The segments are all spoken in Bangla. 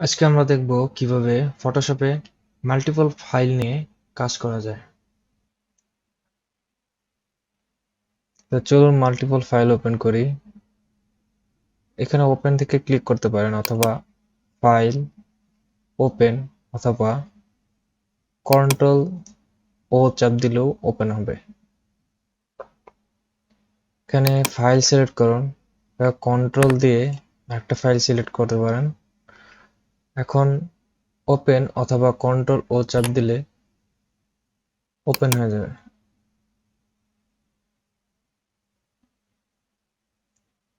আজকে আমরা দেখব কীভাবে ফটোশপে মাল্টিপল ফাইল নিয়ে কাজ করা যায়। চলুন মাল্টিপল ফাইল ওপেন করি। এখানে ওপেন থেকে ক্লিক করতে পারেন অথবা ফাইল ওপেন অথবা কন্ট্রোল ও চাপ দিলেও ওপেন হবে। এখানে ফাইল সিলেক্ট করুন। কন্ট্রোল দিয়ে একটা ফাইল সিলেক্ট করতে পারেন। এখন ওপেন অথবা কন্ট্রোল ও চাপ দিলে ওপেন হয়ে যাবে।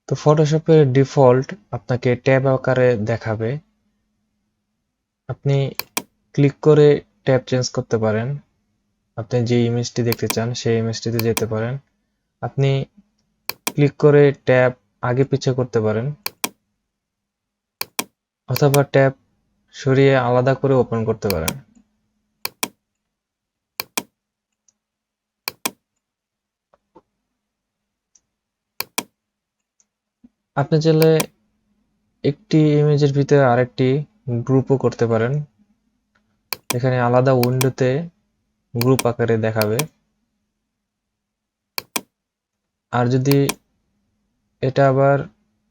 তো ফটোশপের ডিফল্ট আপনাকে ট্যাব আকারে দেখাবে। আপনি ক্লিক করে ট্যাব চেঞ্জ করতে পারেন। আপনি যে ইমেজটি দেখতে চান, সেই ইমেজটিতে যেতে পারেন। আপনি ক্লিক করে ট্যাব আগে পিছে করতে পারেন। অথবা ট্যাব সরিয়ে আলাদা করে ওপেন করতে পারেন। আপনি চাইলে একটি ইমেজের ভিতরে আরেকটি গ্রুপও করতে পারেন। এখানে আলাদা উইন্ডোতে গ্রুপ আকারে দেখাবে। আর যদি এটা আবার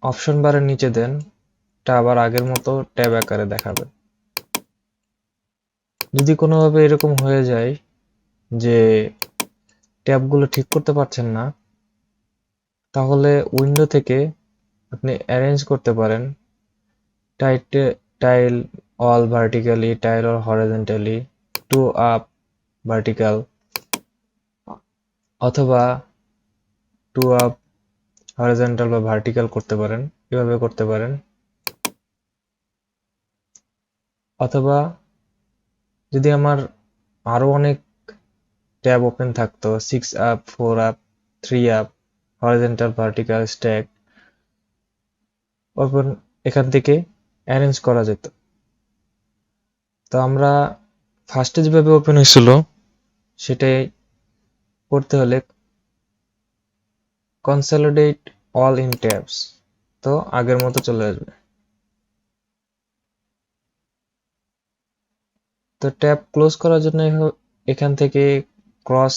অপশন বারের নিচে দেন এটা আবার আগের মতো ট্যাব আকারে দেখাবে। যদি কোনোভাবে এরকম হয়ে যায় যে ট্যাবগুলো ঠিক করতে পারছেন না, তাহলে উইন্ডো থেকে আপনি অ্যারেঞ্জ করতে পারেন। Tile all vertically, tile all horizontally, two up vertical, অথবা টু আপ হরিজন্টাল বা ভার্টিক্যাল করতে পারেন। এভাবে করতে পারেন। অথবা যদি আমার আরও অনেক ট্যাব ওপেন থাকতো six up four up three up horizontal vertical stack open, এখান থেকে অ্যারেঞ্জ করা যেত। তো আমরা ফার্স্টে যেভাবে ওপেন হয়েছিল, সেটাই করতে হলে কনসলিডেট অল ইন ট্যাবস তো আগের মতো চলে আসবে। তো ট্যাব ক্লোজ করার জন্য এখান থেকে ক্রস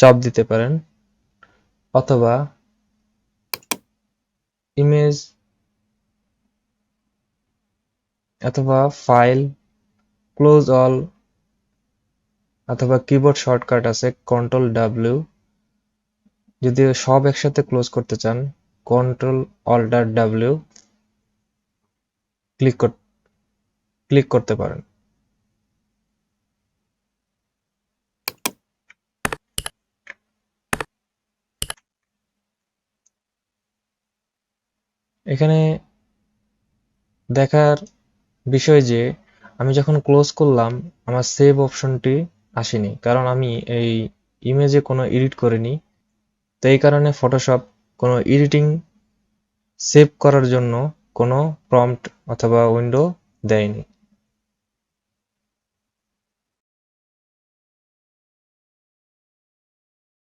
চাপ দিতে পারেন, অথবা ইমেজ অথবা ফাইল, ক্লোজ অল, অথবা কিবোর্ড শর্টকাট আছে, কন্ট্রোল ডাব্লিউ। যদি সব একসাথে ক্লোজ করতে চান, control alter W, click click করতে পারেন। এখানে দেখার বিষয় যে, আমি যখন ক্লোজ করলাম, আমার সেভ অপশনটি আসেনি। কারণ আমি এই ইমেজে কোনো এডিট করিনি। তো এই কারণে ফটোশপ কোনো এডিটিং সেভ করার জন্য কোনো প্রম্পট অথবা উইন্ডো দেয়নি।